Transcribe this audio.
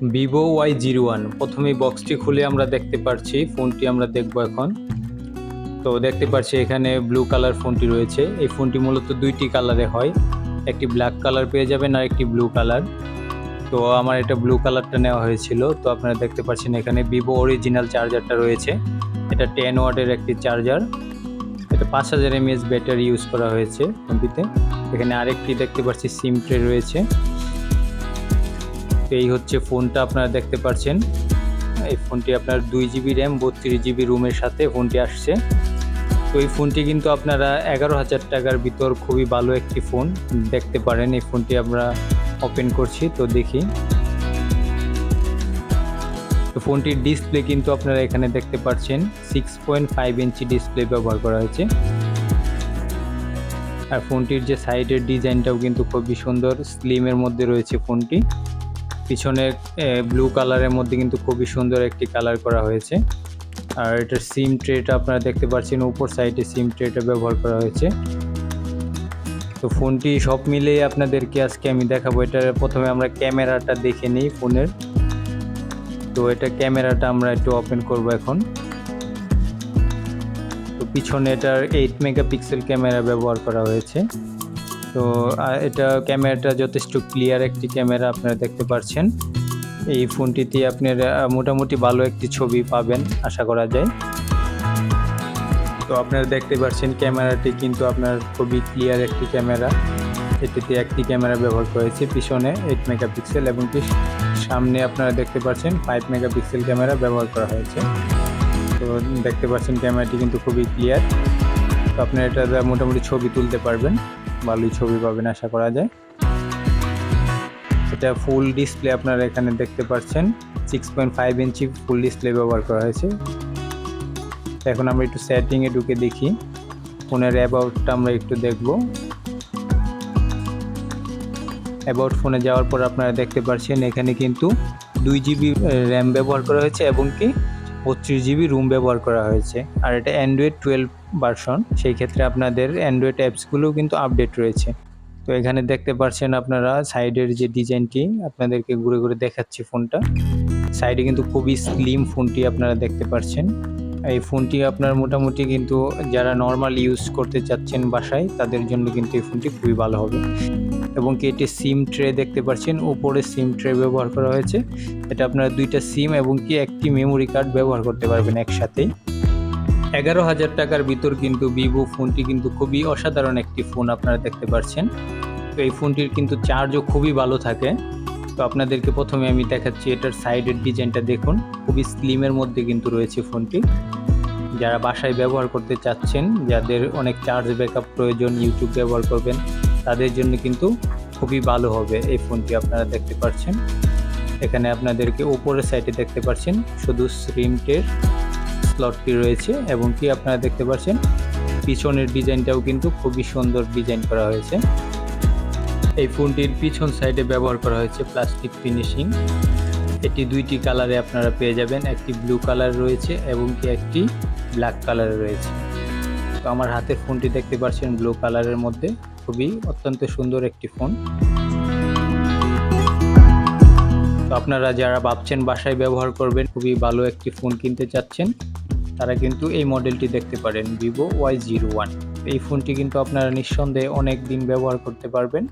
Vivo Y zero one প্রথমেই বক্সটি খুলে আমরা দেখতে পাচ্ছি ফোনটি আমরা দেখব এখন। তো দেখতে পাচ্ছি এখানে ব্লু কালার ফোনটি রয়েছে। এই ফোনটি মূলত দুইটি কালারে হয়। একটি ব্ল্যাক কালার পেয়ে যাবেন আর একটি ব্লু কালার তো আমার এটা ব্লু কালারটা নেওয়া হয়েছিল। তো আপনারা দেখতে পাচ্ছেন এখানে ভিভো অরিজিনাল চার্জারটা রয়েছে। এটা টেন ওয়াটের একটি চার্জার এটা পাঁচ হাজার এমএএস ব্যাটারি ইউজ করা হয়েছে ফোনটিতে। এখানে আরেকটি দেখতে পাচ্ছি সিম ট্রে রয়েছে। তো এই হচ্ছে ফোনটা আপনারা দেখতে পাচ্ছেন এই ফোনটি আপনার দুই জিবি র্যাম বত্রিশ জিবি রুমের সাথে ফোনটি আসছে। তো এই ফোনটি কিন্তু আপনারা এগারো হাজার টাকার ভিতর খুবই ভালো একটি ফোন দেখতে পারেন। এই ফোনটি আমরা ওপেন করছি, তো দেখি। তো ফোনটির ডিসপ্লে কিন্তু আপনারা এখানে দেখতে পাচ্ছেন six point five inch display ব্যবহার করা হয়েছে। আর ফোনটির যে সাইডের ডিজাইনটাও কিন্তু খুবই সুন্দর স্লিমের মধ্যে রয়েছে ফোনটি। পিছনে ব্লু কালারের মধ্যে কিন্তু খুবই সুন্দর একটি কালার করা হয়েছে। আর এটার সিম ট্রেটা আপনারা দেখতে পাচ্ছেন, উপর সাইডে সিম ট্রেটা ব্যবহার করা হয়েছে। তো ফোনটি সব মিলিয়ে আপনাদেরকে আজকে আমি দেখাবো। এটা প্রথমে আমরা ক্যামেরাটা দেখে নিই ফোনের তো এটা ক্যামেরাটা আমরা একটু ওপেন করব এখন। তো পিছনে এটার এইট মেগাপিক্সেল ক্যামেরা ব্যবহার করা হয়েছে। তো এটা ক্যামেরাটা যথেষ্ট ক্লিয়ার একটি ক্যামেরা আপনারা দেখতে পাচ্ছেন এই ফোনটিতে আপনার মোটামুটি ভালো একটি ছবি পাবেন, আশা করা যায়। তো আপনারা দেখতে পাচ্ছেন ক্যামেরাটি কিন্তু আপনার খুবই ক্লিয়ার একটি ক্যামেরা। এটিতে একটি ক্যামেরা ব্যবহার করেছে পিছনে এইট মেগাপিক্সেল এবং সামনে আপনারা দেখতে পাচ্ছেন ফাইভ মেগাপিক্সেল ক্যামেরা ব্যবহার করা হয়েছে। তো দেখতে পাচ্ছেন ক্যামেরাটি কিন্তু খুবই ক্লিয়ার আপনারা এটা মোটামুটি ছবি তুলতে পারবেন, ভালোই ছবি পাবেন আশা করা যায়। এটা ফুল ডিসপ্লে আপনারা এখানে দেখতে পাচ্ছেন six point five inch full display ব্যবহার করা হয়েছে। এখন আমরা একটু সেটিংয়ে ঢুকে দেখি ফোনের অ্যাবাউটটা আমরা একটু দেখব। অ্যাবাউট ফোনে যাওয়ার পর আপনারা দেখতে পাচ্ছেন এখানে কিন্তু দুই জিবি র্যাম ব্যবহার করা হয়েছে এবং কি বত্রিশ জিবি রুম ব্যবহার করা হয়েছে। আর এটা অ্যান্ড্রয়েড টুয়েলভ ভার্সন সেই ক্ষেত্রে আপনাদের অ্যান্ড্রয়েড অ্যাপসগুলোও কিন্তু আপডেট রয়েছে। তো এখানে দেখতে পাচ্ছেন আপনারা সাইডের যে ডিজাইনটি আপনাদেরকে ঘুরে ঘুরে দেখাচ্ছি ফোনটা। সাইডে কিন্তু খুবই স্লিম ফোনটি আপনারা দেখতে পাচ্ছেন এই ফোনটি আপনার মোটামুটি কিন্তু যারা নর্মাল ইউজ করতে চাচ্ছেন বাসায়, তাদের জন্য কিন্তু এই ফোনটি খুবই ভালো হবে। এবং কি এটি সিম ট্রে দেখতে পাচ্ছেন উপরে সিম ট্রে ব্যবহার করা হয়েছে। এটা আপনারা দুইটা সিম এবং কি একটি মেমোরি কার্ড ব্যবহার করতে পারবেন একসাথেই। এগারো হাজার টাকার ভিতর কিন্তু ভিভো ফোনটি কিন্তু খুবই অসাধারণ একটি ফোন আপনারা দেখতে পাচ্ছেন তো এই ফোনটির কিন্তু চার্জও খুবই ভালো থাকে। তো আপনাদেরকে প্রথমে আমি দেখাচ্ছি এটার সাইডের ডিজাইনটা দেখুন। খুবই স্লিমের মধ্যে কিন্তু রয়েছে ফোনটি। যারা বাসায় ব্যবহার করতে চাচ্ছেন, যাদের অনেক চার্জ ব্যাকআপ প্রয়োজন ইউটিউব ব্যবহার করবেন, তাদের জন্য কিন্তু খুবই ভালো হবে এই ফোনটি আপনারা দেখতে পাচ্ছেন এখানে আপনাদেরকে উপরের সাইডে দেখতে পাচ্ছেন শুধু স্ক্রিনটের স্লটটি রয়েছে এবং কি আপনারা দেখতে পাচ্ছেন, পিছনের ডিজাইনটাও কিন্তু খুবই সুন্দর ডিজাইন করা হয়েছে। এই ফোনটির পিছন সাইডে ব্যবহার করা হয়েছে প্লাস্টিক ফিনিশিং। এটি দুইটি কালারে আপনারা পেয়ে যাবেন, একটি ব্লু কালার রয়েছে এবং কি একটি ব্ল্যাক কালার রয়েছে। তো আমার হাতের ফোনটি দেখতে পাচ্ছেন ব্লু কালারের মধ্যে, খুবই অত্যন্ত সুন্দর একটি ফোন। তো আপনারা যারা ভাবছেন বাসায় ব্যবহার করবেন, খুবই ভালো একটি ফোন কিনতে চাচ্ছেন, তারা কিন্তু এই মডেলটি দেখতে পারেন ভিভো ওয়াই জিরো ওয়ান এই ফোনটি কিন্তু আপনারা নিঃসন্দেহে অনেক দিন ব্যবহার করতে পারবেন।